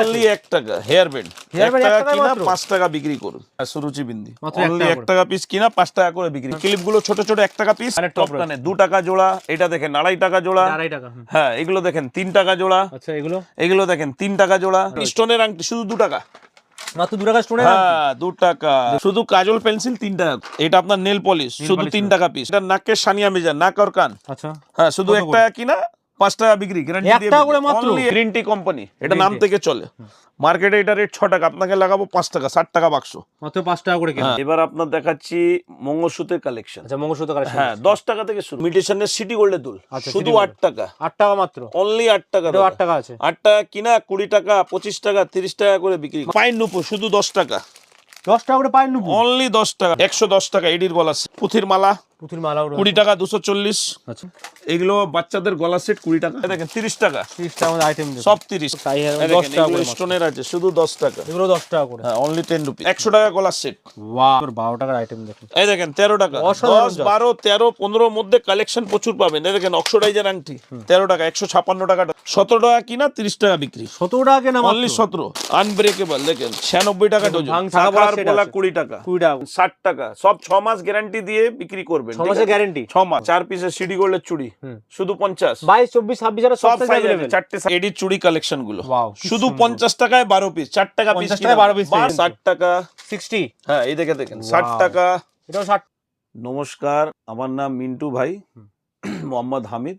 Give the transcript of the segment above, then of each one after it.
Only টাকা hair band কিনা বিক্রি করুন। সুরুচি বিন্দি। অনলি টাকা পিস কিনা পাঁচ টাকা করে বিক্রি। ক্লিপগুলো ছোট ছোট এক টাকা পিস টপ কানে দু টাকা জোড়া এটা দেখেন আড়াই টাকা জোড়া। টাকা হ্যাঁ এগুলো দেখেন তিন টাকা জোড়া। আচ্ছা এগুলো? এগুলো দেখেন তিন টাকা জোড়া। স্টোনের আংটি শুধু দু টাকা। মাত্র দু টাকা স্টোনের হ্যাঁ দু টাকা। শুধু কাজল পেন্সিল তিন টাকা। এটা আপনার নেল পলিশ শুধু তিন টাকা পিস এটা নাকের সানিয়া মেজা নাক আর কান। আচ্ছা। হ্যাঁ শুধু এক টাকা কিনা পাঁচ টাকা বিক্রি গ্যারান্টি এক করে মাত্র? গ্রিন টি কোম্পানি এটা নাম থেকে চলে। মার্কেটে এটা রেট ছ টাকা আপনাকে লাগাবো পাঁচ টাকা ষাট টাকা বাক্স। মাত্র পাঁচ টাকা করে এবার আপনার দেখাচ্ছি মঙ্গলসূত্রের কালেকশন আচ্ছা মঙ্গলসূত্র কালেকশন হ্যাঁ দশ টাকা থেকে শুরু। মিটেশনের সিটি গোল্ডের দুল। আচ্ছা, শুধু আট টাকা। আট টাকা মাত্র। অনলি আট টাকা আট টাকা আছে। আট টাকা কিনা কুড়ি টাকা পঁচিশ টাকা তিরিশ টাকা করে বিক্রি। পাইন নুপুর শুধু দশ টাকা। দশ টাকা করে পায়ের নুপুর। অনলি দশ টাকা একশো দশ টাকা এডির গলা। পুঁথির মালা। পুঁথির মালাও কুড়ি টাকা দুশো চল্লিশ। আচ্ছা। এগুলো বাচ্চাদের গলা সেট কুড়ি টাকা। এই দেখেন তিরিশ টাকা। তিরিশ টাকা আইটেম সব তিরিশ। দশ টাকা স্টোনের আছে শুধু দশ টাকা। এগুলো দশ টাকা করে। হ্যাঁ অনলি টেন রুপি একশো টাকা গলার সেট। বারো টাকার আইটেম দেখুন। এই দেখেন তেরো টাকা। দশ বারো তেরো পনেরোর মধ্যে কালেকশন প্রচুর পাবেন। এই দেখেন অক্সোডাইজার আংটি। তেরো টাকা একশো ছাপান্ন টাকা সতেরো টাকা কিনা তিরিশ টাকা বিক্রি। সতেরো টাকা কেনা অনলি সতেরো। আনব্রেকেবল দেখেন ছিয়ানব্বই টাকা ডজন। কুড়ি টাকা। কুড়ি টাকা। ষাট টাকা। সব ছ মাস গ্যারান্টি দিয়ে বিক্রি করবেন মাসের? গ্যারেন্টি মাস। চার পিসের সিডি গোল্ডের চুড়ি। শুধু সব সাইজ আছে চারটে এডি চুড়ি কালেকশনগুলো। শুধু সুন্দর। পঞ্চাশ টাকায় বারো পিস চার টাকা পিস 50 টাকায় 12 piece পেয়ে ষাট টাকা। সিক্সটি হ্যাঁ এই দেখে দেখেন। ষাট Wow. টাকা। এটাও ষাট। নমস্কার আমার নাম মিন্টু ভাই। মোহাম্মদ হামিদ।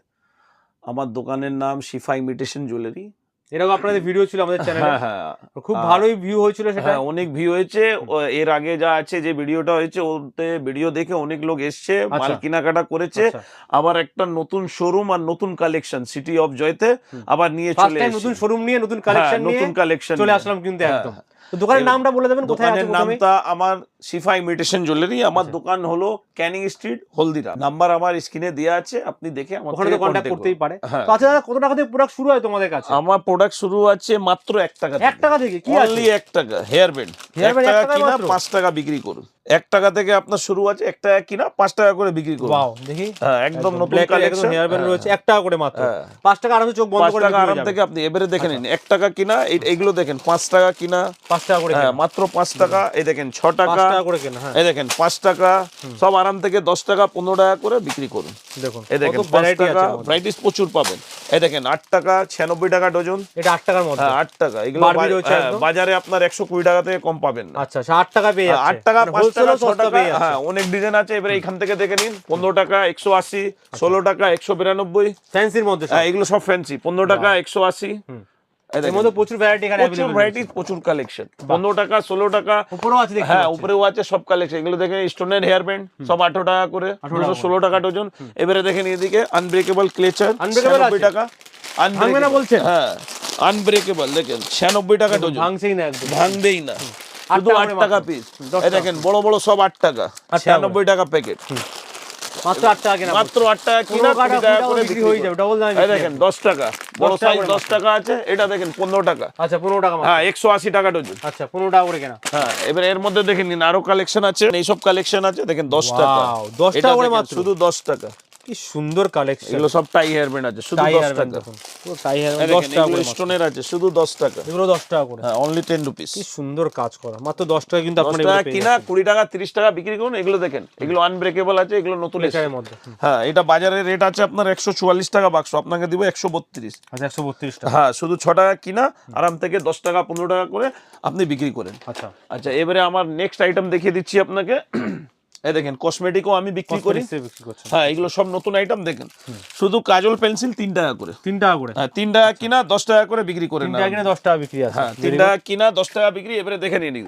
আমার দোকানের নাম শিফা ইমিটেশন জুয়েলারি। এরকম আপনাদের ভিডিও ছিল আমাদের চ্যানেলে হ্যাঁ হ্যাঁ। খুব ভালোই ভিউ হয়েছিল সেটা। হ্যাঁ অনেক ভিউ হয়েছে। এর আগে যা আছে যে ভিডিওটা হয়েছে ওতে ভিডিও দেখে অনেক লোক এসছে মাল আচ্ছা। কেনাকাটা করেছে। আচ্ছা। আবার একটা নতুন শোরুম আর নতুন কালেকশন সিটি অফ জয়তে আবার নিয়ে চলে নতুন শোরুম নিয়ে নতুন হ্যাঁ, কালেকশন নতুন কালেকশন চলে আসলাম কিন্তু হ্যাঁ, একদম। দোকানের নামটা বলে দেবেন কোথায় আছে নামটা আমার শিফা ইমিটেশন জুয়েলারি আমার আচ্ছা। দোকান হলো ক্যানিং স্ট্রিট হলদিরা নাম্বার আমার স্ক্রিনে দেওয়া আছে আপনি দেখে আমার ওখানে তো কন্ট্যাক্ট করতেই পারে। হ্যাঁ। তো আচ্ছা দাদা কত টাকা থেকে প্রোডাক্ট শুরু হয় তোমাদের কাছে? আমার প্রোডাক্ট শুরু আছে মাত্র 1 টাকা এক টাকা থেকে। কি আছে? অনলি এক টাকা হেয়ার ব্যান্ড হেয়ার এক band এক টাকা কিনা মাত্র? পাঁচ টাকা বিক্রি করুন। এক টাকা থেকে আপনার শুরু আছে এক টাকা কিনা পাঁচ টাকা করে বিক্রি ওয়াও দেখি। হ্যাঁ একদম নতুন কালেকশন হেয়ার ব্যান্ড রয়েছে এক টাকা করে মাত্র। হ্যাঁ। পাঁচ টাকা আরামসে চোখ বন্ধ করে টাকা আরাম থেকে আপনি এবারে দেখে নিন এক টাকা কিনা এই- এইগুলো দেখেন পাঁচ টাকা কিনা। পাঁচ টাকা করে হ্যাঁ মাত্র পাঁচ টাকা এই দেখেন ছ টাকা। করে কেনা হ্যাঁ। এই দেখেন পাঁচ টাকা সব আরাম থেকে দশ টাকা পনেরো টাকা করে বিক্রি করুন। দেখুন এই দেখেন পাঁচ টাকা ভ্যারাইটিস প্রচুর পাবেন। এই দেখেন আট টাকা ছিয়ানব্বই টাকা ডজন। এটা আট টাকার মধ্যে। আট টাকা এগুলো। বাজারে আপনার একশো কুড়ি টাকা থেকে কম পাবেন আচ্ছা আচ্ছা আট টাকা পেয়ে আট টাকা মানে পাঁচ হ্যাঁ অনেক ডিজাইন আছে এবারে এখান থেকে দেখে নিন। পনেরো টাকা একশো আশি ষোলো টাকা একশো বিরানব্বই। ফ্যান্সির মধ্যে হ্যাঁ এগুলো সব ফ্যান্সি পনেরো টাকা একশো আশি। হুম। এই এর দেখেন, মধ্যে প্রচুর ভ্যারাইটি প্রচুর ভ্যারাইটি প্রচুর কালেকশন পনেরো টাকা ষোলো টাকা। উপরেও আছে হ্যাঁ উপরেও আছে সব কালেকশন এগুলো দেখেন স্টোনের হেয়ার ব্যান্ড সব আঠারো টাকা করে ষোলো টাকা ডজন এবারে দেখেন এদিকে আনব্রেকেবল ক্লেচার? টাকা। বলছেন? হ্যাঁ আনব্রেকেবল দেখেন ছিয়ানব্বই টাকা ডজন ভাঙছেই না একদম। ভাঙবেই না। শুধু টাকা আট টাকা পিস দশ এই। দেখেন বড় বড় সব আট টাকা। ছিয়ানব্বই টাকা প্যাকেট মাত্র আট টাকা কেনা মাত্র আট টাকা কিনা কুড়ি টাকা করে করে বিক্রি হয়ে যাবে ডবল দামে এই দেখেন দশ টাকা। বড় সাইজ দশ টাকা আছে এটা দেখেন পনেরো টাকা। আচ্ছা পনেরো টাকা। হ্যাঁ একশো আশি টাকা ডজন। আচ্ছা পনেরো টাকা করে কেনা। হ্যাঁ এবার এর মধ্যে দেখে নিন আরও কালেকশন আছে এইসব কালেকশন আছে দেখেন দশ টাকা। 10 টাকা করে মাত্র। শুধু দশ টাকা। কি সুন্দর কালেকশন এগুলো সব টাই হেয়ার ব্যান্ড আছে শুধু টাই দশ হেয়ার টাকা। পুরো টাই হেয়ার এই দশ দেখেন, টাকা করে স্টোনের আছে শুধু দশ টাকা। এগুলো দশ টাকা করে। হ্যাঁ অনলি টেন রুপিস কি সুন্দর কাজ করা। মাত্র দশ টাকা কিন্তু আপনার এগুলো কিনা কুড়ি টাকা তিরিশ টাকা বিক্রি করুন এগুলো দেখেন। এগুলো আনব্রেকেবল আছে এগুলো নতুন। লেচারের মধ্যে হ্যাঁ এটা বাজারে রেট আছে আপনার একশো চুয়াল্লিশ টাকা বাক্স আপনাকে দিব একশো বত্রিশ। আচ্ছা একশো বত্রিশ টাকা। হ্যাঁ শুধু ছ টাকা কিনা আরাম থেকে দশ টাকা পনেরো টাকা করে আপনি বিক্রি করেন। আচ্ছা। আচ্ছা এবারে আমার নেক্সট আইটেম দেখিয়ে দিচ্ছি আপনাকে। এই দেখেন কসমেটিকও আমি বিক্রি করি। হ্যাঁ এগুলো সব নতুন আইটেম দেখেন। শুধু কাজল পেন্সিল তিন টাকা করে। তিন টাকা করে। হ্যাঁ তিন টাকা কিনা দশ টাকা করে বিক্রি করে না কিনে দশ টাকা বিক্রি আছে। হ্যাঁ তিন টাকা কিনা দশ টাকা বিক্রি এবারে দেখে নিয়ে নিন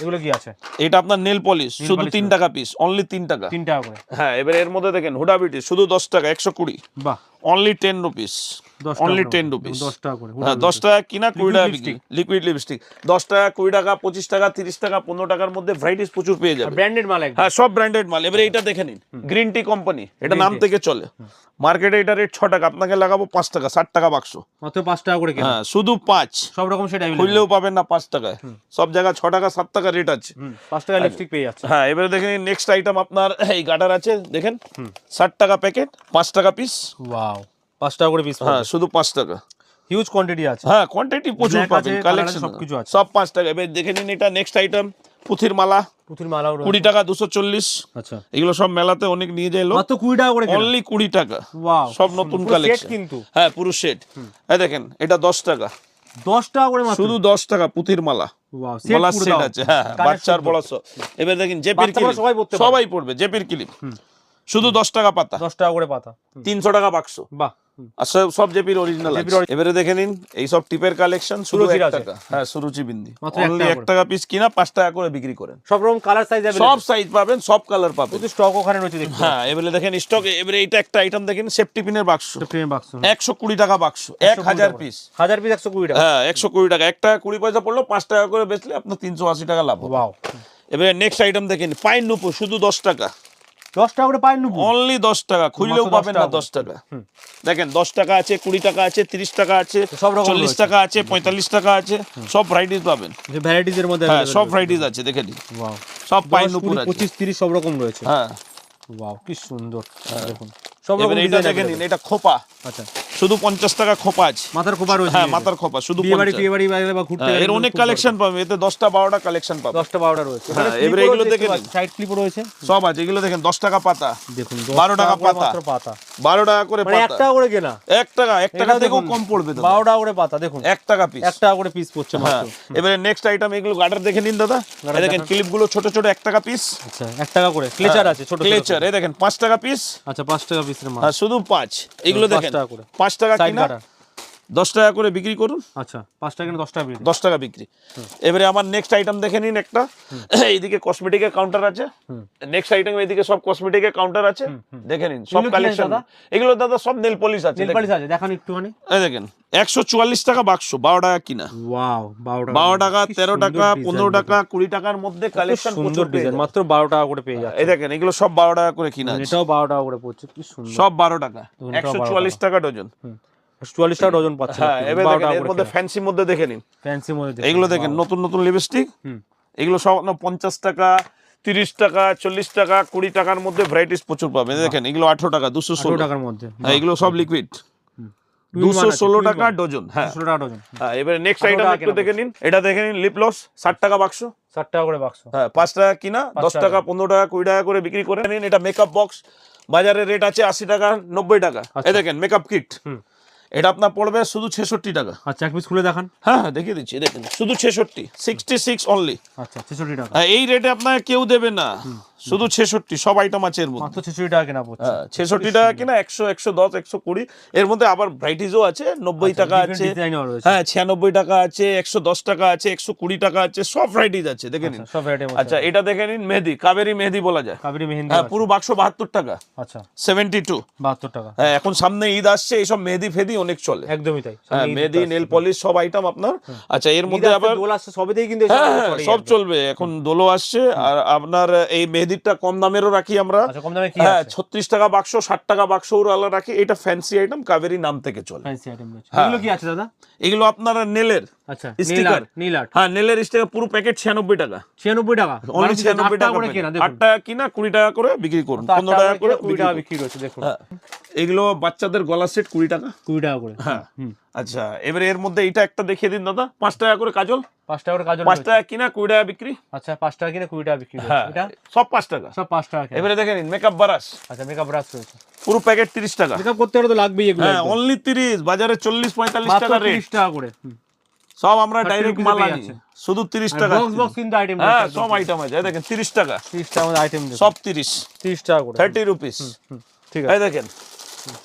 এগুলো কি আছে? এটা আপনার নেল পলিশ শুধু তিন টাকা পিস অনলি তিন টাকা। তিন টাকা করে। হ্যাঁ এবারে এর মধ্যে দেখেন হুডাবিটি শুধু দশ টাকা একশো কুড়ি। বাহ। Only ten rupees only ten rupees দশ টাকা করে হ্যাঁ দশ টাকা কিনা কুড়ি টাকা লিকুইড লিপস্টিক দশ টাকা কুড়ি টাকা পঁচিশ টাকা তিরিশ টাকা পনেরো টাকার মধ্যে ভ্যারাইটিস প্রচুর পেয়ে যাবে। ব্র্যান্ডেড মাল হ্যাঁ সব ব্র্যান্ডেড মাল। এবারে এটা দেখে নিন। গ্রিন টি কোম্পানি এটা নাম থেকে চলে। মার্কেটে এটা রেট ছ টাকা আপনাকে লাগাবো পাঁচ টাকা ষাট টাকা বাক্স। মাত্র পাঁচ টাকা করে হ্যাঁ শুধু পাঁচ। সব রকম সেটা। খুললেও পাবেন না পাঁচ টাকায়। সব জায়গায় ছ টাকা সাত টাকা রেট আছে। পাঁচ টাকা লিপস্টিক পেয়ে যাচ্ছে। হ্যাঁ এবারে দেখে নিন নেক্সট আইটেম আপনার এই গাটার আছে দেখেন। ষাট টাকা প্যাকেট পাঁচ টাকা পিস ওয়াও পাঁচ টাকা করে পিস হ্যাঁ শুধু পাঁচ টাকা। হিউজ কোয়ান্টিটি আছে। হ্যাঁ কোয়ান্টিটি প্রচুর পাবেন কালেকশন সবকিছু আছে। সব পাঁচ টাকা। এবার দেখে নিন এটা নেক্সট আইটেম পুঁথির মালা। মালাও রয়েছে। কুড়ি টাকা দুশো চল্লিশ। আচ্ছা। এগুলো সব মেলাতে অনেক নিয়ে যায় মাত্র কুড়ি টাকা করে অনলি কুড়ি টাকা। ওয়াও সব নতুন কালেকশন কিন্তু। হ্যাঁ পুরো সেট দেখেন এটা দশ টাকা। দশ টাকা করে মাত্র। শুধু দশ টাকা পুঁথির মালা। সেট আছে। হ্যাঁ বাচ্চার বড় এবার দেখেন জেপির ক্লিপ সবাই পড়বে জেপির ক্লিপ শুধু দশ টাকা পাতা। দশ টাকা করে পাতা। তিনশো টাকা বাক্স। বাহ। আর সব সব জেপির অরিজিনাল এবারে দেখে নিন এই সব টিপের কালেকশন শুধু এক টাকা। হ্যাঁ সুরুচি বিন্দি। অনলি এক করে। টাকা পিস কিনা পাঁচ টাকা করে বিক্রি করেন। সব রকম কালার সাইজ সব সাইজ পাবেন সব কালার পাবেন। প্রচুর স্টক ওখানে রয়েছে দেখুন। হ্যাঁ এবারে দেখেন স্টক এবারে এইটা একটা আইটেম দেখেন সেফটি পিনের বাক্স বাক্স একশো কুড়ি টাকা বাক্স এক হাজার পিস হাজার পিস একশো কুড়ি টাকা। হ্যাঁ একশো কুড়ি টাকা। এক টাকা কুড়ি পয়সা পড়ল পাঁচ টাকা করে বেচলে আপনার তিনশো আশি টাকা লাভ এবারে নেক্সট আইটেম দেখেন পাইন নুপুর শুধু দশ টাকা। দশ টাকা করে পায় অনলি দশ টাকা খুললেও পাবেন না দশ টাকা। দেখেন দশ টাকা আছে কুড়ি টাকা আছে তিরিশ টাকা আছে সব রকম চল্লিশ টাকা আছে পঁয়তাল্লিশ টাকা আছে সব ভ্যারাইটিস পাবেন। ভ্যারাইটিস এর মধ্যে হ্যাঁ সব ভ্যারাইটিস আছে দেখে নিন। সব পাইন নুপুর আছে। পঁচিশ তিরিশ সব রকম রয়েছে। হ্যাঁ। ওয়াও কি সুন্দর। দেখুন। সব রকম এটা দেখে নিন এটা খোপা। আচ্ছা। শুধু পঞ্চাশ টাকা খোপা মাথার খোপা রয়েছে। হ্যাঁ মাথার খোপা শুধু বিয়ে বাড়ি 50 টিয়ে বাড়ি বাইরে বা ঘুরতে হ্যাঁ, এর অনেক কালেকশন পাবেন এতে দশটা বারোটা কালেকশন। পাবেন দশটা বারোটা রয়েছে। হ্যাঁ, এবারে এগুলো দেখে নিন। সাইড ক্লিপও রয়েছে। সব আছে এগুলো দেখেন দশ টাকা পাতা। দেখুন বারো টাকা পাতা। পাতা। বারো টাকা করে মানে এক টাকা করে কেনা। এক টাকা এক টাকা থেকেও দেখুন, কম পড়বে বারো টাকা করে পাতা দেখুন। এক টাকা পিস এক টাকা করে পিস পড়ছে হ্যাঁ এবারে নেক্সট আইটেম এগুলো গার্ডার দেখে নিন দাদা। দেখেন ক্লিপগুলো ছোট ছোট এক টাকা পিস আচ্ছা এক টাকা করে। ক্লেচার আছে ছোট ক্লেচার এই দেখেন পাঁচ টাকা পিস আচ্ছা পাঁচ টাকা পিস হ্যাঁ শুধু পাঁচ। এগুলো দেখেন পাঁচ টাকা কিনা দশ টাকা করে বিক্রি করুন। আচ্ছা পাঁচ টাকা দশ টাকা দশ টাকা বিক্রি। এবারে আমার নেক্সট আইটেম দেখে নিন একটা। এইদিকে কসমেটিকের কাউন্টার আছে। নেক্সট আইটেম এইদিকে সব কসমেটিকের কাউন্টার আছে। দেখে নিন সব কালেকশন এগুলো দাদা সব নেল পলিশ আছে নেল দেখেন। আছে দেখান একটুখানি। এই দেখেন একশো চুয়াল্লিশ টাকা বাক্স বারো টাকা কিনা। ওয়াও বারো টাকা। তেরো টাকা পনেরো টাকা কুড়ি টাকার মধ্যে কালেকশন সুন্দর ডিজাইন মাত্র বারো টাকা করে পেয়ে যাচ্ছে। এই দেখেন এগুলো সব বারো টাকা করে কিনা এটাও বারো টাকা করে পড়ছে কি সুন্দর। সব বারো টাকা একশো চুয়াল্লিশ টাকা। ডজন। চুয়াল্লিশ টাকা ডজন পাচ্ছে হ্যাঁ এবার দেখেন এর মধ্যে ফ্যান্সির মধ্যে দেখে নিন। ফ্যান্সি মধ্যে এগুলো দেখেন নতুন নতুন লিপস্টিক হুম। এগুলো সব পঞ্চাশ টাকা তিরিশ টাকা চল্লিশ টাকা কুড়ি টাকার মধ্যে ভ্যারাইটিস প্রচুর পাবেন। দেখেন এগুলো আঠারো টাকা দুশো ষোলো। টাকার মধ্যে হ্যাঁ এগুলো সব লিকুইড দুশো ষোলো টাকা ডজন হ্যাঁ। টাকা ডজন। হ্যাঁ এবারে নেক্সট 18 আইটেম একটু দেখে নিন। এটা দেখে নিন লিপ লস ষাট টাকা বাক্স ষাট টাকা করে বাক্স হ্যাঁ পাঁচ টাকা কিনা দশ টাকা। পনেরো টাকা কুড়ি টাকা করে বিক্রি করে নিন। এটা মেকআপ বক্স বাজারে রেট আছে আশি টাকা নব্বই টাকা। এই দেখেন মেকআপ কিট হুম। এটা আপনার পড়বে শুধু ছেষট্টি টাকা। আচ্ছা এক পিস খুলে দেখান। হ্যাঁ হ্যাঁ দেখিয়ে দিচ্ছি দেখুন দেখেন শুধু ছেষট্টি সিক্সটি সিক্স অনলি আচ্ছা ছেষট্টি টাকা। এই রেটে আপনার কেউ দেবে না। শুধু ছেষট্টি সব আইটেম আছে এর মধ্যে। ছেষট্টি টাকা কেনা হ্যাঁ ছেষট্টি টাকা কিনা একশো একশো দশ একশো কুড়ি। এর মধ্যে আবার ভ্যারাইটিসও আছে নব্বই টাকা আছে। হ্যাঁ ছিয়ানব্বই টাকা আছে একশো দশ টাকা আছে একশো কুড়ি টাকা আছে সব ভ্যারাইটিস আছে দেখে নিন। আচ্ছা, সব আচ্ছা এটা দেখে নিন মেহেদি কাবেরি মেহেদি বলা যায়। কাবেরি মেহেন্দি হ্যাঁ পুরো বাক্স বাহাত্তর টাকা। আচ্ছা। সেভেন্টি টু বাহাত্তর টাকা। হ্যাঁ এখন সামনে ঈদ আসছে এইসব মেহেদি ফেদি অনেক চলে। একদমই তাই হ্যাঁ মেহেদি নেল পলিশ সব আইটেম আপনার। আচ্ছা এর মধ্যে আবার দোল আসছে সবেতেই কিন্তু হ্যাঁ হ্যাঁ সব চলবে এখন দোলো আসছে আর আপনার এই মেহেদিটা কম দামেরও রাখি আমরা। আচ্ছা হ্যাঁ ছত্রিশ টাকা বাক্স ষাট টাকা বাক্স রাখি। এটা ফ্যান্সি আইটেম কাবেরি নাম থেকে চলে। আইটেম হ্যাঁ। এগুলো কি আছে দাদা? এগুলো আপনারা নেলের আচ্ছা Sticker। নীল আর্ট হ্যাঁ নেলের স্টিকার পুরো প্যাকেট ছিয়ানব্বই টাকা। ছিয়ানব্বই টাকা। অনলি ছিয়ানব্বই আট টাকা করে packet। কেনা আট টাকা কিনা কুড়ি টাকা করে বিক্রি করুন তো আট পনেরো টাকা করে কিনা কুড়ি বিক্রি টাকা বিক্রি করছে দেখুন। হ্যাঁ এগুলো বাচ্চাদের গলার সেট কুড়ি টাকা। কুড়ি টাকা করে হ্যাঁ আচ্ছা এবারে এর মধ্যে এটা একটা দেখিয়ে দিন দাদা। পাঁচ টাকা করে কাজল। টাকা করে কাজল পাঁচ টাকা কিনা কুড়ি টাকা বিক্রি। আচ্ছা টাকা কিনে কুড়ি টাকা বিক্রি হ্যাঁ এটা? সব পাঁচ টাকা। সব টাকা এবারে মেকআপ বারাস আচ্ছা মেকআপ ব্রাশ রয়েছে। পুরো প্যাকেট তিরিশ টাকা। মেকআপ করতে হলে তো লাগবেই এগুলো হ্যাঁ অনলি তিরিশ বাজারে চল্লিশ পঁয়তাল্লিশ মাত্র টাকা রেট তিরিশ টাকা করে। সব আমরা ডাইরেক্ট মাল আনি। শুধু তিরিশ আর টাকা বক্স বক্স কিন্তু আইটেম হ্যাঁ সব আইটেম আছে। দেখেন তিরিশ টাকা। তিরিশ টাকা মধ্যে আইটেম সব তিরিশ। তিরিশ টাকা করে। থার্টি রুপিস ঠিক আছে। এই দেখেন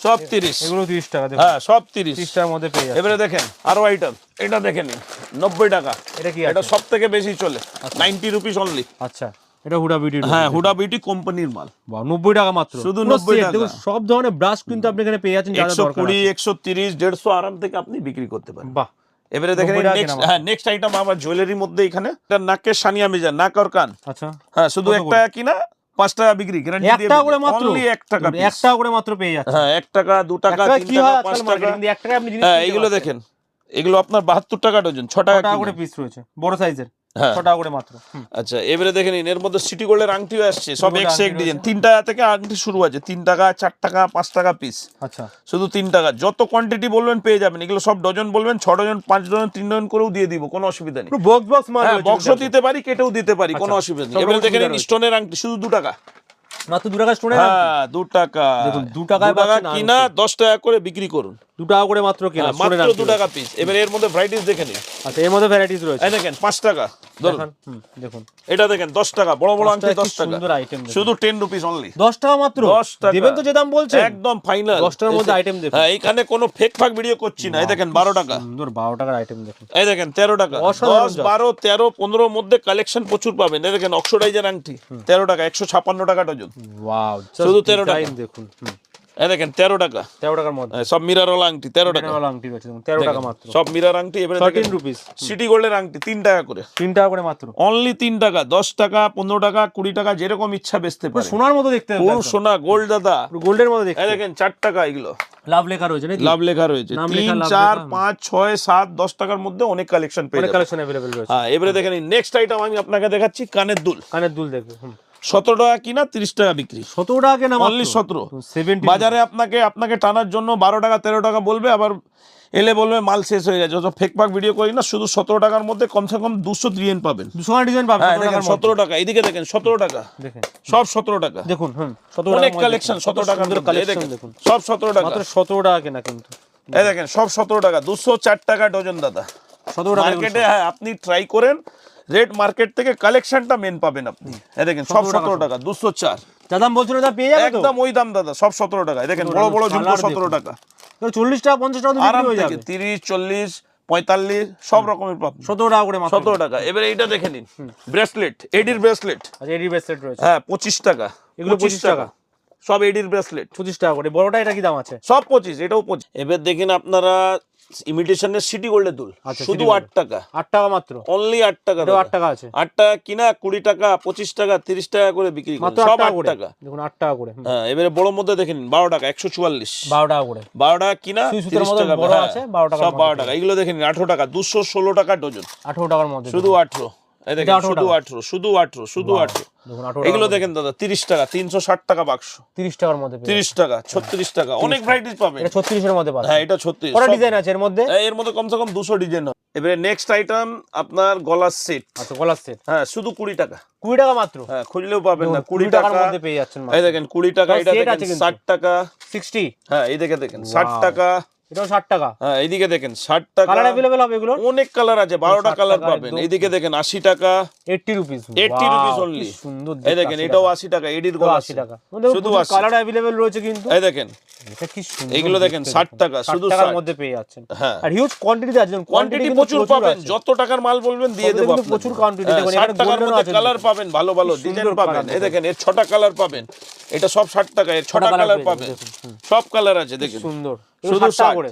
সব তিরিশ। এগুলো তিরিশ টাকা দেখুন। হ্যাঁ সব তিরিশ। তিরিশ টাকার মধ্যে পেয়ে যাচ্ছে। এবারে দেখেন আরও আইটেম এটা দেখে নিন নব্বই টাকা। এটা কি এটা সব থেকে বেশি চলে। নাইনটি রুপিস অনলি আচ্ছা এটা হুডা বিউটি হ্যাঁ হুডা বিউটি কোম্পানির মাল। বাহ নব্বই টাকা মাত্র। শুধু পুরো 90 টাকা। দেখুন সব ধরনের ব্রাশ কিন্তু আপনি এখানে পেয়ে যাচ্ছেন যা যা একশো দরকার কুড়ি আছে। একশো তিরিশ দেড়শো আরাম থেকে আপনি বিক্রি করতে পারেন। বাহ এবারে দেখেন নেক্সট কেনা হ্যাঁ নেক্সট আইটেম আমার জুয়েলারির মধ্যে এখানে এটা নাকের সানিয়া মেজা নাক আর কান আচ্ছা। হ্যাঁ শুধু একটা কিনা পাঁচ টাকা বিক্রি গ্যারান্টি করে মাত্র? অনলি এক টাকা এক টাকা করে মাত্র পেয়ে যাচ্ছে। হ্যাঁ টাকা কি হয় টাকা। আপনি জিনিস হ্যাঁ এগুলো দেখেন এগুলো আপনার বাহাত্তর টাকা ডজন ছ ছ টাকা টাকা করে পিস রয়েছে বড় সাইজের ছ টাকা করে মাত্র। আচ্ছা এবারে দেখে নিন এর মধ্যে সিটি গোল্ডের আংটিও আসছে সব এক্স এক ডিজাইন তিন টাকা থেকে আংটি শুরু আছে তিন টাকা চার টাকা পাঁচ টাকা পিস আচ্ছা। শুধু তিন টাকা যত কোয়ান্টিটি বলবেন পেয়ে যাবেন এগুলো সব ডজন বলবেন ছ ডজন পাঁচ ডজন তিন ডজন করেও দিয়ে দিব কোনো অসুবিধা নেই। বক্স বক্স মাল হ্যাঁ বক্সও দিতে পারি কেটেও দিতে পারি কোনো আচ্ছা, অসুবিধা নেই। এবারে দেখে নিন স্টোনের আংটি শুধু দু টাকা। মাত্র দু টাকা স্টোনের হ্যাঁ দু টাকা। দেখুন, দু টাকায় টাকা কিনা দশ টাকা করে বিক্রি করুন। দু টাকা করে মাত্র কেনা হ্যাঁ, মাত্র দু টাকা পিস এবার এর মধ্যে ভ্যারাইটিস দেখে নিন আচ্ছা এর মধ্যে ভ্যারাইটিস রয়েছে। এই দেখেন পাঁচ টাকা দেখান, দেখুন। এটা দেখেন দশ টাকা বড় বড় আংটি দশ টাকা। সুন্দর আইটেম শুধু টেন রুপিস অনলি দশ টাকা মাত্র? 10 টাকা। দেবেন তো যে দাম বলছেন। একদম ফাইনাল দশ টাকার মধ্যে item দেখুন। হ্যাঁ এখানে কোনো ফেক ফাক ভিডিও করছি না। এই দেখেন বারো টাকা। সুন্দর বারো টাকার আইটেম দেখুন। এই দেখেন তেরো টাকা। দশ বারো তেরো পনেরোর মধ্যে কালেকশন প্রচুর পাবেন। এই দেখেন অক্সোডাইজার আংটি। তেরো টাকা একশো ছাপ্পান্ন টাকা ডজন। শুধু 13 টাকা। দেখুন। এই দেখেন তেরো টাকা। তেরো টাকার মধ্যে। সব মিরার ওলা আংটি তেরো টাকা। আংটি রয়েছে তেরো টাকা মাত্র। সব মিরার আংটি এবারে থার্টিন রুপিস সিটি গোল্ডের আংটি তিন টাকা করে। তিন টাকা করে মাত্র। অনলি তিন টাকা দশ টাকা পনেরো টাকা কুড়ি টাকা যেরকম ইচ্ছা বেচতে পারে সোনার মতো দেখতে পুরো সোনা গোল্ড দাদা। গোল্ডের মতো দেখতে দেখেন চার টাকা এগুলো। লাভ লেখা রয়েছে লাভ লেখা রয়েছে। তিন চার পাঁচ ছয় সাত দশ টাকার মধ্যে অনেক কালেকশন পেয়ে কালেকশন অ্যাভেলেবেল রয়েছে। এবারে দেখেন নেক্সট আইটেম আমি আপনাকে দেখাচ্ছি কানের দুল। কানের দুল দেখবে সতেরো টাকা কিনা তিরিশ টাকা বিক্রি। সতেরো টাকা কেনা অনলি সতেরো। বাজারে আপনাকে আপনাকে টানার জন্য বারো টাকা তেরো টাকা বলবে আবার এলে বলবে মাল শেষ হয়ে গেছে। যত ফেক পাক ভিডিও করি না শুধু সতেরো টাকার মধ্যে কমসে কম দুশো ডিজাইন পাবেন। দুশো ডিজাইন পাবেন হ্যাঁ 17 দেখেন টাকার মধ্যে। সতেরো টাকা। এইদিকে দেখেন সতেরো টাকা। দেখেন। সব সতেরো টাকা। দেখুন অনেক কালেকশন সতেরো দেখুন সব সতেরো টাকা। সতেরো টাকা কেনা কিন্তু। এই দেখেন সব সতেরো টাকা দুশো চার টাকা ডজন দাদা। সতেরো টাকা মার্কেটে হ্যাঁ আপনি ট্রাই করেন রেড মার্কেট থেকে কালেকশনটা মেন পাবেন আপনি। দেখেন সব সতেরো টাকা দুশো চার। যা দাম বলছিল তা পেয়ে যাবে একদম ওই দাম দাদা সব সতেরো টাকা। দেখেন বড় বড় ঝুমকো সতেরো। টাকা। চল্লিশ টাকা পঞ্চাশ টাকা আরাম হয়ে থেকে তিরিশ চল্লিশ পঁয়তাল্লিশ সব রকমের পাবেন। সতেরো টাকা করে সতেরো টাকা। এবারে এইটা দেখে নিন। ব্রেসলেট এডির ব্রেসলেট। আচ্ছা এডি ব্রেসলেট রয়েছে। হ্যাঁ পঁচিশ টাকা। এগুলো 25 টাকা। সব এডির ব্রেসলেট। পঁচিশ টাকা করে। বড়টা এটা কি দাম আছে? সব পঁচিশ এটাও পঁচিশ। এবার দেখেন আপনারা ইমিটেশনের সিটি গোল্ডের দুল। আচ্ছা, শুধু আট টাকা। আট টাকা মাত্র? অনলি আট টাকা আট টাকা আছে। আট টাকা কিনা কুড়ি টাকা পঁচিশ টাকা তিরিশ টাকা করে বিক্রি মাত্র সব আট টাকা। দেখুন আট টাকা করে হ্যাঁ এবারে বড় মধ্যে দেখে নিন বারো টাকা একশো চুয়াল্লিশ। বারো টাকা করে। বারো টাকা কিনা তিরিশ টাকা বারো টাকা আছে, 12 টাকার সব বারো টাকা। এগুলো দেখে নিন আঠারো টাকা দুশো ষোলো টাকা ডজন। আঠারো টাকার মধ্যে শুধু আঠেরো। দেখেন শুধু আঠেরো শুধু আঠেরো শুধু আঠেরো। এগুলো দেখেন দাদা তিরিশ টাকা তিনশো ষাট টাকা বাক্স। তিরিশ টাকার মধ্যে তিরিশ টাকা ছত্রিশ টাকা অনেক ভ্যারাইটিস পাবেন। এটা ছত্রিশের মধ্যে পাচ্ছে হ্যাঁ এটা ছত্রিশ কটা ডিজাইন আছে এর মধ্যে? এর মধ্যে কমসে কম দুশো ডিজাইন হয় এবারে নেক্সট আইটেম আপনার গলার সেট আচ্ছা গলার সেট হ্যাঁ শুধু কুড়ি টাকা। কুড়ি টাকা মাত্র? হ্যাঁ খুঁজলেও পাবেন না কুড়ি টাকার টাকা। মধ্যে পেয়ে যাচ্ছেন এই দেখেন কুড়ি টাকা এটা দেখেন ষাট টাকা। সিক্সটি হ্যাঁ এই দেখে দেখেন ষাট টাকা। এটাও ষাট টাকা। হ্যাঁ এইদিকে দেখেন ষাট টাকা। কালার অ্যাভেলেবেল হবে এগুলো অনেক কালার আছে বারোটা কালার পাবেন। এইদিকে দেখেন আশি টাকা। Eighty rupees 80 rupees only। সুন্দর এই দেখেন এটাও আশি টাকা এডির গলা আশি টাকা। শুধু 80 কালার অ্যাভেলেবেল রয়েছে কিন্তু। এই দেখেন এটা কি সুন্দর দেখেন 60 দেখুন। টাকা, 60 টাকার মধ্যে পেয়ে যাচ্ছেন। হ্যাঁ। আর হিউজ কোয়ান্টিটি আছে কোয়ান্টিটি প্রচুর পাবেন যত টাকার মাল বলবেন দিয়ে সবগুলো দেবো প্রচুর quantity, দেখুন, ষাট এখানে টাকার মধ্যে কালার পাবেন ভালো ভালো ডিজাইন পাবেন। এই দেখেন এর ছটা কালার পাবেন। এটা সব টাকা এর কালার পাবেন। সব কালার আছে দেখেন। সুন্দর। শুধু করে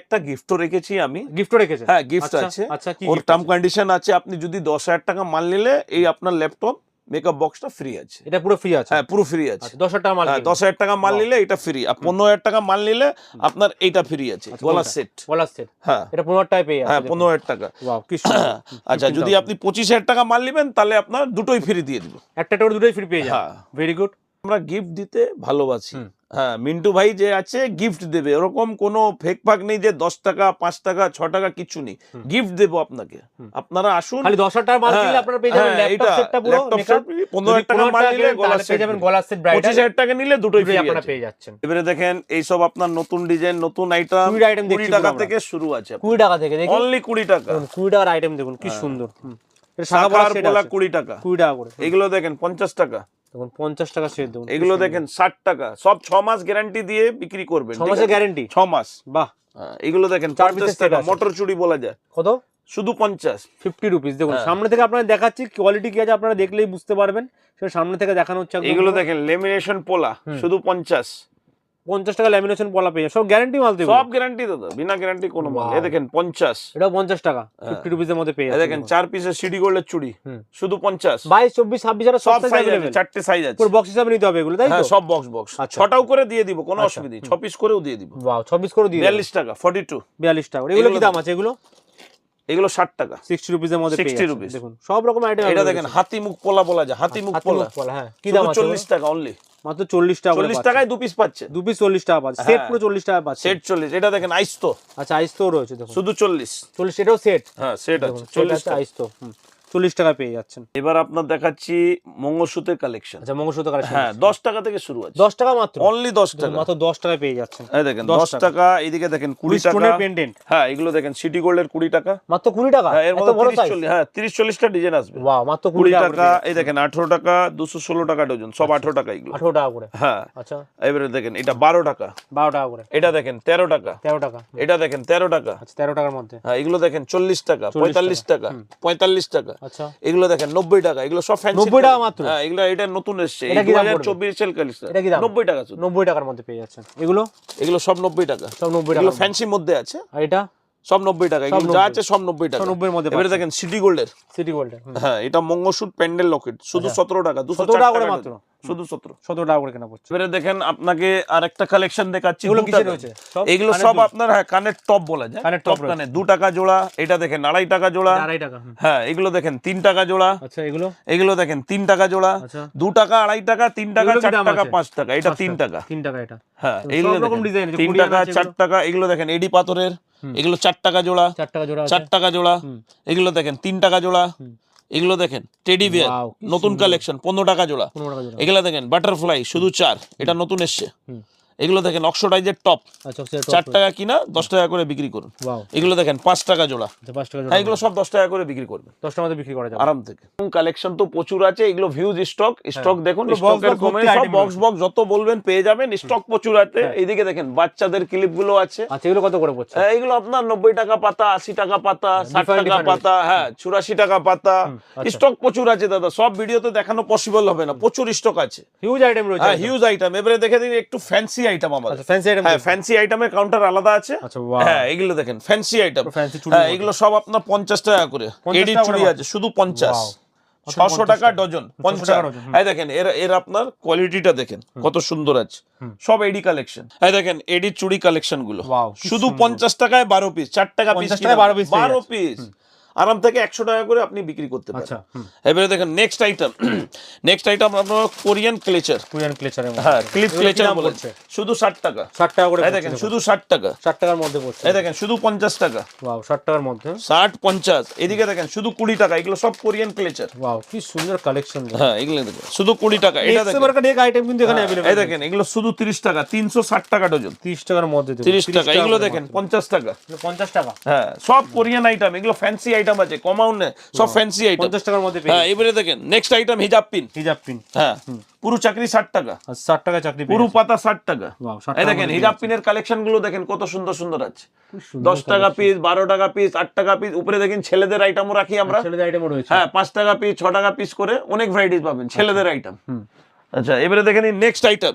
একটা গিফটও রেখেছি আমি। গিফটও রেখেছে হ্যাঁ গিফট আছে। আচ্ছা কি ওর টার্ম কন্ডিশন আছে? আপনি যদি দশ হাজার টাকা মাল নিলে এই আপনার ল্যাপটপ মেকআপ বক্সটা ফ্রি আছে। এটা পুরো ফ্রি আছে? হ্যাঁ পুরো ফ্রি আছে। আচ্ছা দশ হাজার টাকা মাল হ্যাঁ দশ হাজার টাকা মাল নিলে এটা ফ্রি আর পনেরো হাজার টাকা মাল নিলে আপনার এইটা ফ্রি আছে আচ্ছা, গলার সেট গলার সেট হ্যাঁ। এটা পনেরো টাকায় পেয়ে হ্যাঁ পনেরো হাজার টাকা। সুন্দর। আচ্ছা যদি আপনি পঁচিশ হাজার টাকা মাল নেবেন তাহলে আপনার দুটোই ফ্রি দিয়ে দিব। একটা টাকা দুটোই ফ্রি পেয়ে যাবেন। হ্যাঁ। ভেরি গুড আমরা গিফট দিতে ভালোবাসি। হ্যাঁ মিন্টু ভাই যে আছে গিফট দেবে। ওরকম কোনো ফেক ফাক নেই যে দশ টাকা পাঁচ টাকা ছ টাকা কিছু নেই। গিফট দেবো আপনাকে। আপনারা আসুন। খালি দশ হাজার মাল হ্যাঁ, আপনারা পেয়ে যাবেন হ্যাঁ, ল্যাপটপ সেটটা পুরো laptop makeup। set পনেরো হাজার টাকা মাল নিলে কেনেন, গলার পেয়ে যাবেন free। গলার সেট পঁচিশ হাজার টাকা নিলে দুটোই ফ্রি আপনারা পেয়ে যাচ্ছেন। এবারে দেখেন এইসব আপনার নতুন ডিজাইন নতুন আইটেম কুড়ি টাকা থেকে শুরু আছে। কুড়ি টাকা থেকে দেখুন। অনলি কুড়ি টাকা। কুড়ি টাকার আইটেম দেখুন কি সুন্দর। পোলা আছে। কুড়ি টাকা। কুড়ি টাকা করে। এগুলো দেখেন পঞ্চাশ টাকা। দেখুন পঞ্চাশ টাকা ছেড়ে দেখুন এগুলো দেখেন ষাট টাকা। সব ছ মাস গ্যারান্টি দিয়ে বিক্রি করবেন ছ মাসের গ্যারান্টি ছ মাস। বাহ। হ্যাঁ, এগুলো দেখেন চার পঞ্চাশ টাকা। মটর চুড়ি বলা যায়। কত? শুধু পঞ্চাশ। ফিফটি রুপিস দেখুন হ্যাঁ। সামনে থেকে আপনারা দেখাচ্ছি কোয়ালিটি কি আছে আপনারা দেখলেই বুঝতে পারবেন। সেটা সামনে থেকে দেখানো হচ্ছে এগুলো দেখেন লেমিনেশন পোলা শুধু পঞ্চাশ। পঞ্চাশ টাকা ল্যামিনেশন পলা পেয়ে সব গ্যারান্টি মাল দেবো। সব গ্যারান্টি দাদা বিনা গ্যারান্টি কোনো মাল. এ দেখেন পঞ্চাশ। এটাও পঞ্চাশ টাকা হ্যাঁ। ফিফটি রুপিসের মধ্যে পেয়ে যাবেন দেখেন চার পিসের সিডি গোল্ডের চুড়ি। শুধু পঞ্চাশ। বাইশ চব্বিশ ছাব্বিশ আর সব সাইজ আছে চারটে সাইজ আছে। পুরো বক্স হিসাবে নিতে হবে এগুলো তাই হ্যাঁ তো? সব বক্স বক্স আচ্ছা। ছটাও করে দিয়ে দিব কোনো আচ্ছা, অসুবিধা নেই। ছ হুম। পিস করেও দিয়ে দিব। বাহ চব্বিশ করে দিয়ে বিয়াল্লিশ টাকা ফর্টি টু বিয়াল্লিশ টাকা। এগুলো কি দাম আছে এগুলো? এগুলো ষাট টাকা। সিক্সটি রুপিসের মধ্যে সিক্সটি রুপিস দেখুন সব রকম আইটেম এটা দেখেন হাতি মুখ পোলা বলা যায় হাতি মুখ পোলা। হ্যাঁ। কি দাম চল্লিশ টাকা অনলি মাত্র চল্লিশ টাকা চল্লিশ টাকায় দু পিস পাচ্ছে। দু পিস চল্লিশ টাকা পাচ্ছে। সেট হ্যাঁ। পুরো চল্লিশ টাকা পাচ্ছে। সেট চল্লিশ এটা দেখেন আইস্তো আচ্ছা আইস্তো রয়েছে দেখুন। শুধু চল্লিশ। চল্লিশ এটাও সেট হ্যাঁ সেট আছে। চল্লিশ আইস্তো আইস তো হুম। চল্লিশ টাকা পেয়ে যাচ্ছেন। এবার আপনার দেখাচ্ছি মঙ্গলসূত্রের কালেকশন আচ্ছা মঙ্গলসূত্র কালেকশন হ্যাঁ দশ টাকা থেকে শুরু আছে। দশ টাকা মাত্র? অনলি দশ টাকা। মাত্র দশ টাকা পেয়ে যাচ্ছেন। এই দেখেন দশ টাকা। এইদিকে দেখেন কুড়ি টাকা। পেন্ডেন্ট হ্যাঁ এগুলো দেখেন সিটি গোল্ডের কুড়ি টাকা। মাত্র কুড়ি টাকা? হ্যাঁ এর মধ্যে তিরিশ চল্লিশ হ্যাঁ তিরিশ চল্লিশটা ডিজাইন আসবে। মাত্র কুড়ি টাকা এই দেখেন আঠারো টাকা দুশো ষোলো টাকা ডজন সব আঠারো টাকা এগুলো। আঠারো টাকা করে? হ্যাঁ। আচ্ছা। এবারে দেখেন এটা বারো টাকা। বারো টাকা করে। এটা দেখেন তেরো টাকা। তেরো টাকা। এটা দেখেন তেরো টাকা। আচ্ছা তেরো টাকার মধ্যে। হ্যাঁ এগুলো দেখেন চল্লিশ টাকা পঁয়তাল্লিশ টাকা পঁয়তাল্লিশ টাকা। আচ্ছা। এগুলো দেখেন নব্বই টাকা এগুলো সব ফ্যান্সি 90 টাকা মাত্র? হ্যাঁ এগুলো এটা নতুন এসছে। Sale collection? নব্বই টাকা শুধু। নব্বই টাকার মধ্যে পেয়ে যাচ্ছেন। এগুলো? এগুলো সব নব্বই টাকা। সব নব্বই এগুলো টাকা ফ্যান্সির মধ্যে আছে। আর এটা? সব নব্বই টাকা। এগুলো যা আছে সব নব্বই টাকা। নব্বই এর মধ্যে এবারে দেখেন সিটি গোল্ডের সিটি গোল্ডের হ্যাঁ এটা মঙ্গলসূত্র প্যান্ডেল লকেট শুধু সতেরো টাকা দুশো টাকা করে মাত্র। ডজন। শুধু সতেরো। সতেরো টাকা করে কেনা পড়ছে। এবারে দেখেন আপনাকে আরেকটা কালেকশন দেখাচ্ছি এগুলো দু রয়েছে? এগুলো সব আপনার হ্যাঁ কানের টপ বলা যায়। কানের টপ কানে দু টাকা জোড়া এটা দেখেন আড়াই টাকা জোড়া। আড়াই টাকা হ্যাঁ এগুলো দেখেন তিন টাকা জোড়া। আচ্ছা এগুলো? এগুলো দেখেন তিন টাকা জোড়া। আচ্ছা। দু টাকা আড়াই টাকা তিন টাকা চার টাকা পাঁচ টাকা এটা তিন টাকা তিন টাকা এটা। হ্যাঁ সব রকম দেখেন, তিন টাকা চার টাকা এগুলো দেখেন এডি পাথরের এগুলো চার টাকা জোড়া। চার টাকা জোড়া চার টাকা জোড়া। এগুলো দেখেন তিন টাকা জোড়া। এগুলো দেখেন টেডি বিয়ার নতুন কালেকশন পনেরো টাকা জোড়া। পনেরো টাকা জোড়া। দেখেন বাটারফ্লাই শুধু চার এটা নতুন এসছে। এগুলো দেখেন অক্সোডাইজের টপ আচ্ছা চার টাকা কিনা দশ টাকা করে বিক্রি করুন। এগুলো দেখেন পাঁচ টাকা জোড়া। আচ্ছা টাকা হ্যাঁ এগুলো সব দশ টাকা করে বিক্রি করবেন। দশ মধ্যে বিক্রি করা যাবে। আরাম থেকে। কালেকশন তো প্রচুর আছে এগুলো ভিউজ স্টক স্টক দেখুন স্টকের কমে সব বক্স বক্স যত বলবেন পেয়ে যাবেন স্টক প্রচুর আছে। হ্যাঁ। এইদিকে দেখেন বাচ্চাদের ক্লিপগুলো আছে। আচ্ছা এগুলো কত করে পড়ছে? হ্যাঁ, এগুলো আপনার নব্বই টাকা পাতা আশি টাকা পাতা ষাট টাকা পাতা হ্যাঁ চুরাশি টাকা পাতা। স্টক প্রচুর আছে দাদা সব ভিডিওতে দেখানো পসিবল হবে না। প্রচুর স্টক আছে। হিউজ আইটেম রয়েছে হ্যাঁ হিউজ আইটেম এবারে দেখে দিন একটু ফ্যান্সি আইটেম আমাদের। আচ্ছা ফ্যান্সি আইটেম হ্যাঁ ফ্যান্সি আইটেমের কাউন্টার আলাদা আছে। আচ্ছা হ্যাঁ এগুলো দেখেন ফ্যান্সি আইটেম fancy চুড়ি হ্যাঁ এগুলো সব আপনার পঞ্চাশ টাকা করে। এডি চুড়ি আছে শুধু পঞ্চাশ। Wow. মাত্র ছশো টাকা। ডজন পঞ্চাশ। এই দেখেন এর এর আপনার কোয়ালিটিটা দেখেন কত সুন্দর আছে। সব এডি কালেকশন এই দেখেন এডি চুড়ি কালেকশনগুলো। শুধু পঞ্চাশ টাকায় বারো পিস চার টাকা পিস 50 টাকায় 12 piece পেয়ে বারো পিস আরাম থেকে একশো টাকা করে আপনি বিক্রি করতে পারেন। আচ্ছা, এবারে দেখেন নেক্সট আইটেম নেক্সট আইটেম আপনার কোরিয়ান ক্লেচার কোরিয়ান ক্লেচার হ্যাঁ ক্লিপ ক্লেচার বলছে শুধু ষাট টাকা। ষাট টাকা করে দেখেন শুধু ষাট টাকা। ষাট টাকার মধ্যে পড়ছে। এই দেখেন শুধু পঞ্চাশ টাকা। ওয়াও ষাট টাকার মধ্যে। ষাট পঞ্চাশ। এদিকে দেখেন শুধু কুড়ি টাকা। এগুলো সব কোরিয়ান ক্লেচার ওয়াও কি সুন্দর কালেকশন হ্যাঁ এগুলো দেখেন শুধু কুড়ি টাকা। এটা দেখেন। আইটেম কিন্তু এখানে হ্যাঁ, এই দেখেন এগুলো শুধু তিরিশ টাকা তিনশো ষাট টাকা ডজন। তিরিশ টাকার মধ্যে তিরিশ টাকা এগুলো দেখেন পঞ্চাশ। টাকা। পঞ্চাশ টাকা? হ্যাঁ সব কোরিয়ান আইটেম এগুলো ফ্যান্সি আইটেম আছে কমাউন্ট নেই সব ফ্যান্সি আইটেম 50 টাকার মধ্যে হ্যাঁ এবারে দেখেন নেক্সট আইটেম হিজাব পিন হিজাব পিন হ্যাঁ পুরো চাকরি ষাট টাকা। আর 60 টাকা চাকরি পুরো পাতা ষাট টাকা। ওয়াও 60 এই দেখেন হিজাব পিনের কালেকশনগুলো দেখেন কত সুন্দর সুন্দর আছে। খুব সুন্দর দশ টাকা পিস বারো টাকা পিস আট টাকা পিস উপরে দেখেন ছেলেদের আইটেমও রাখি আমরা। ছেলেদের আইটেমও রয়েছে। হ্যাঁ পাঁচ টাকা পিস ছ টাকা পিস করে অনেক ভ্যারাইটিস পাবেন ছেলেদের আইটেম আচ্ছা এবারে দেখেন নেক্সট আইটেম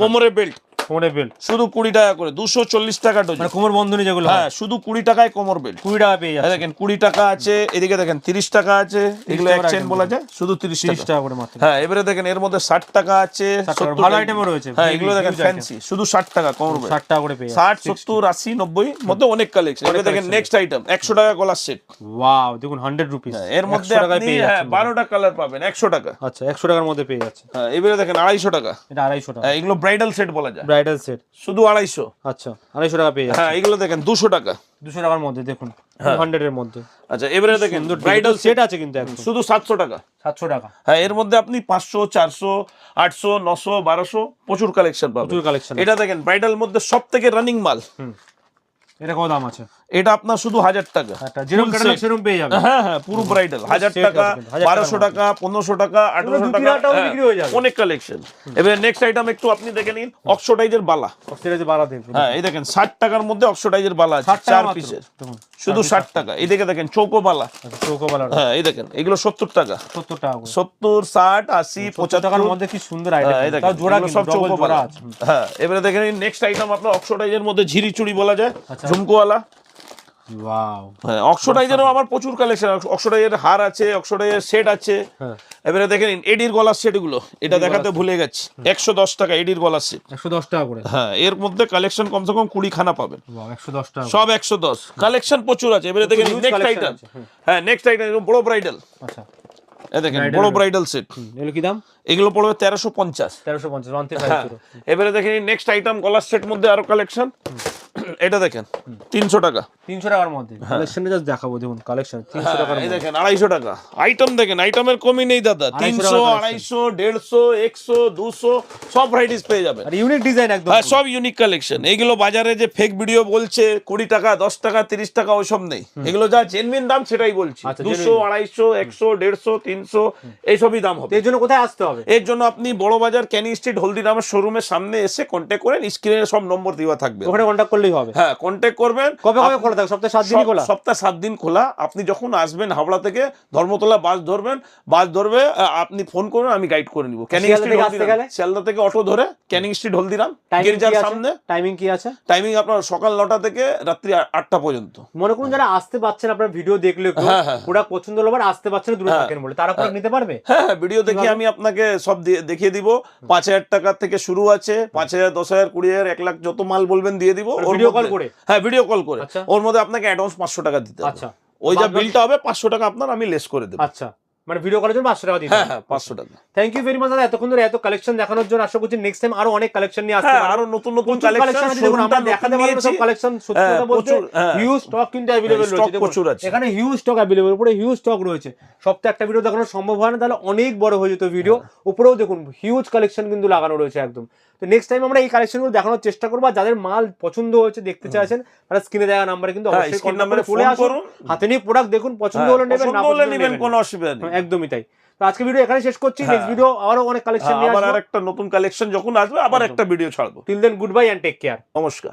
কোমরের বেল্ট কোমরে বেল্ট শুধু কুড়ি টাকা করে দুশো চল্লিশ টাকা ডজন মানে কোমর বন্ধনী যেগুলো হ্যাঁ। শুধু কুড়ি টাকায় কোমর বেল্ট 20 টাকা পেয়ে যাচ্ছে। দেখেন কুড়ি টাকা আছে এদিকে দেখেন তিরিশ টাকা আছে এগুলো এক্সচেঞ্জ বলা যায়? শুধু তিরিশ 30 টাকা করে মাত্র। হ্যাঁ এবারে দেখেন এর মধ্যে ষাট টাকা আছে 70 ভালো টাকা। item ও রয়েছে, হ্যাঁ এগুলো দেখেন ফ্যান্সি শুধু ষাট টাকা কোমর বেল্ট 60 টাকা করে পেয়ে ষাট সত্তর আশি নব্বই মধ্যে অনেক কালেকশন এবারে দেখেন নেক্সট আইটেম একশো টাকা গলার সেট ওয়াও দেখুন 100 রুপিস এর মধ্যে আপনি হ্যাঁ বারোটা কালার পাবেন একশো টাকা। আচ্ছা 100 টাকার মধ্যে পেয়ে যাচ্ছে হ্যাঁ এবারে দেখেন আড়াইশো টাকা। এটা 250 টাকা। হ্যাঁ এগুলো ব্রাইডাল সেট বলা যায়। ব্রাইডাল সেট শুধু আড়াইশো। আচ্ছা 250 টাকা পেয়ে যাচ্ছে হ্যাঁ এগুলো দেখেন দুশো টাকা। 200 টাকার মধ্যে দেখুন 100 এর মধ্যে। আচ্ছা এবারে দেখেন ব্রাইডাল সেট আছে কিন্তু এখন। শুধু সাতশো টাকা। 700 টাকা। হ্যাঁ এর মধ্যে আপনি পাঁচশো চারশো আটশো নশো বারোশো প্রচুর কালেকশন পাবেন। প্রচুর কালেকশন এটা দেখেন ব্রাইডাল মধ্যে সব থেকে রানিং মাল এটা কত দাম আছে? এটা আপনার শুধু হাজার টাকা। সেরকম পেয়ে যাবে হ্যাঁ হ্যাঁ পুরো ব্রাইডাল হাজার টাকা বারোশো টাকা পনেরোশো টাকা আঠারোশো টাকা হ্যাঁ। অনেক কালেকশন এবার নেক্সট আইটেম একটু আপনি দেখে নিন অক্সোডাইজের বালা। হ্যাঁ এই দেখেন ষাট টাকার মধ্যে অক্সোডাইজের বালা আছে চার পিসের শুধু ষাট টাকা। এই দেখে দেখেন চৌকো বালা। আচ্ছা চৌকো বালা। হ্যাঁ এই দেখেন এগুলো সত্তর টাকা। 70 টাকা সত্তর ষাট আশি 70 পঁচাত্তর। টাকার মধ্যে কি সুন্দর আইটেম জোড়া সব চৌকো বালা। হ্যাঁ এবারে দেখেন নেক্সট আইটেম আপনার অক্সোডাইজের মধ্যে ঝিরি চুড়ি বলা যায় আচ্ছা। ঝুমকোওয়ালা। হ্যাঁ অক্সোডাইজেরও আমার প্রচুর কালেকশন অক্সোডাইজের হার আছে অক্সোডাইজের সেট আছে। হ্যাঁ। এবারে দেখেন এডির গলার সেটগুলো। এটা দেখাতে ভুলে গেছি। একশো দশ টাকা এডির গলার সেট একশো দশ টাকা করে। হ্যাঁ এর মধ্যে কালেকশন কমসে কম কুড়ি খানা পাবেন একশো দশ টাকা সব একশো দশ। কালেকশন প্রচুর আছে। এবারে দেখেন huge নেক্সট আইটেম হ্যাঁ নেক্সট আইটেম বড় ব্রাইডাল আচ্ছা। দেখেন বড় ব্রাইডাল সেট এগুলো কি দাম? এগুলো পড়বে তেরোশো পঞ্চাশ। তেরোশো পঞ্চাশ হ্যাঁ এবারে দেখেন নেক্সট আইটেম গলার সেট মধ্যে আরও কালেকশন এটা দেখেন তিনশো টাকা। তিনশো টাকার মধ্যে। কালেকশনটা জাস্ট দেখাবো দেখুন কালেকশন তিনশো টাকার হ্যাঁ, মধ্যে। দেখেন আড়াইশো টাকা। আইটেম দেখেন আইটেমের কমই নেই দাদা। তিনশো আড়াইশো দেড়শো একশো দুশো সব ভ্যারাইটিস পেয়ে যাবেন। আর ইউনিক ডিজাইন একদম হ্যাঁ সব ইউনিক কালেকশন এইগুলো বাজারে যে ফেক ভিডিও বলছে কুড়ি টাকা দশ টাকা তিরিশ টাকা ওইসব নেই। এগুলো যা জেনুইন দাম সেটাই বলছি। আচ্ছা, দুশো আড়াইশো একশো দেড়শো তিনশো এইসবই দাম হবে। এর জন্য কোথায় আসতে হবে? এর জন্য আপনি বড় বাজার ক্যানিং স্ট্রিট হলদিরামের শোরুমের সামনে এসে কন্ট্যাক্ট করেন স্ক্রিনে সব নম্বর দেওয়া থাকবে। ওখানে কন্ট্যাক্ট করলেই হবে। হ্যাঁ কন্ট্যাক্ট করবেন। কবে কবে খোলা থাকে সপ্তাহে সাত দিনই খোলা। সপ্তাহে সাত দিন খোলা। আপনি যখন আসবেন হাওড়া থেকে ধর্মতলা বাস ধরবেন বাস ধরবে আপনি ফোন করবেন আমি গাইড করে নিব। ক্যানিং স্ট্রিট থেকে? শিয়ালদা অটো ধরে ক্যানিং স্ট্রিট হলদিরাম। গির্জার সামনে। টাইমিং কি আছে? টাইমিং আপনার সকাল নটা থেকে রাত্রি আটটা পর্যন্ত। মনে করুন যারা আসতে পারছেন আপনার ভিডিও দেখলে কেউ, হ্যাঁ, হ্যাঁ। ওরা পছন্দ হলো আবার আসতে পারছেন দূরে হ্যাঁ। থাকেন বলে। তারা প্রোডাক্ট নিতে পারবে? হ্যাঁ হ্যাঁ ভিডিও দেখে আমি আপনাকে সব দেখিয়ে দিব। পাঁচ হাজার টাকা থেকে শুরু আছে পাঁচ হাজার দশ হাজার কুড়ি হাজার এক লাখ যত মাল বলবেন দিয়ে দিব ভিডিও কল করে? হ্যাঁ ভিডিও কল করে। আচ্ছা। ওর মধ্যে আপনাকে অ্যাডভান্স পাঁচশো টাকা দিতে আচ্ছা। ওই যা বিলটা হবে পাঁচশো টাকা আপনার আমি লেস করে দেবো। আচ্ছা। মানে ভিডিও করার জন্য পাঁচশো টাকা দিতে হ্যাঁ হ্যাঁ পাঁচশো টাকা। থ্যাংক ইউ ভেরি মাচ দাদা। এতক্ষণ ধরে এত কালেকশন দেখানোর জন্য আশা করছি নেক্সট টাইম আরও অনেক কালেকশন নিয়ে আসতে হ্যাঁ আরও নতুন নতুন কালেকশন আছে। দেখুন আমরা দেখাতে পারব না সব কালেকশন সত্যি হ্যাঁ, কথা বলতে। হিউজ স্টক কিন্তু হ্যাঁ, রয়েছে। প্রচুর আছে। এখানে হিউজ স্টক অ্যাভেলেবল উপরে হিউজ স্টক রয়েছে। সপ্তাহে একটা ভিডিও দেখানো সম্ভব হয় না তাহলে অনেক বড় হয়ে যেত ভিডিও। উপরেও দেখুন হিউজ কালেকশন কিন্তু লাগানো রয়েছে একদম। তো নেক্সট টাইম আমরা এই কালেকশনগুলো দেখানোর চেষ্টা করব। যাদের মাল পছন্দ হয়েছে দেখতে চাইছেন তারা স্ক্রিনে দেওয়া নাম্বারে কিন্তু হ্যাঁ, অবশ্যই phone আসুন। করুন। হাতে নিয়ে প্রোডাক্ট দেখুন পছন্দ হ্যাঁ, হলে নেবেন না হলে নেবেন নেবেন। কোনো অসুবিধা নেই। হ্যাঁ, একদমই তাই। তো আজকে ভিডিও এখানে শেষ করছি। নেক্সট হ্যাঁ। ভিডিও আরও অনেক কালেকশন হ্যাঁ, নিয়ে আবার আসব। একটা নতুন কালেকশন যখন আসবে আবার একটা ভিডিও ছাড়বো। Till then goodbye and take care নমস্কার।